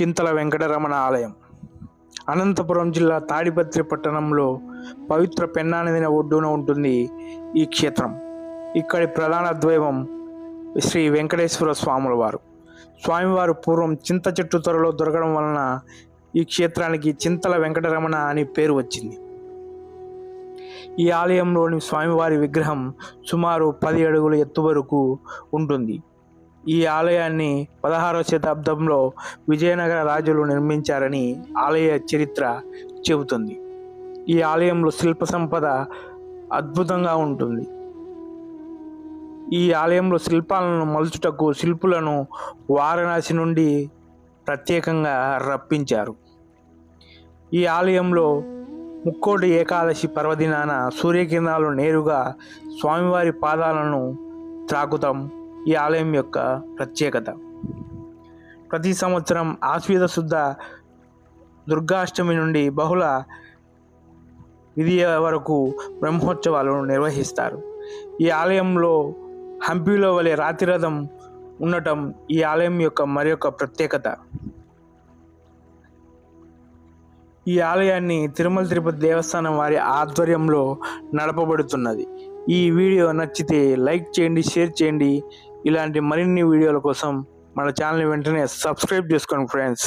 చింతల వెంకటరమణ ఆలయం. అనంతపురం జిల్లా తాడిపత్రి పట్టణంలో పవిత్ర పెన్నానదిన ఒడ్డున ఉంటుంది ఈ క్షేత్రం. ఇక్కడి ప్రధాన ద్వైవం శ్రీ వెంకటేశ్వర స్వాముల వారు స్వామివారు పూర్వం చింత చెట్టు త్వరలో దొరకడం వలన ఈ క్షేత్రానికి చింతల వెంకటరమణ అని పేరు వచ్చింది. ఈ ఆలయంలోని స్వామివారి విగ్రహం సుమారు పది అడుగుల ఎత్తు వరకు ఉంటుంది. ఈ ఆలయాన్ని పదహారవ శతాబ్దంలో విజయనగర రాజులు నిర్మించారని ఆలయ చరిత్ర చెబుతుంది. ఈ ఆలయంలో శిల్ప సంపద అద్భుతంగా ఉంటుంది. ఈ ఆలయంలో శిల్పాలను మలుచుటకు శిల్పులను వారణాసి నుండి ప్రత్యేకంగా రప్పించారు. ఈ ఆలయంలో ముక్కోటి ఏకాదశి పర్వదినాన సూర్యకిరణాలు నేరుగా స్వామివారి పాదాలను త్రాకుతాం ఈ ఆలయం యొక్క ప్రత్యేకత. ప్రతి సంవత్సరం ఆశ్వీద శుద్ధ దుర్గాష్టమి నుండి బహుళ విధి వరకు బ్రహ్మోత్సవాలను నిర్వహిస్తారు. ఈ ఆలయంలో హంపీలో వలె రాతిరథం ఉండటం ఈ ఆలయం యొక్క మరొక ప్రత్యేకత. ఈ ఆలయాన్ని తిరుమల తిరుపతి దేవస్థానం వారి ఆధ్వర్యంలో నడపబడుతున్నది. ఈ వీడియో నచ్చితే లైక్ చేయండి షేర్ చేయండి. ఇలాంటి మరిన్ని వీడియోల కోసం మన ఛానల్ వెంటనే సబ్స్క్రైబ్ చేసుకోండి ఫ్రెండ్స్.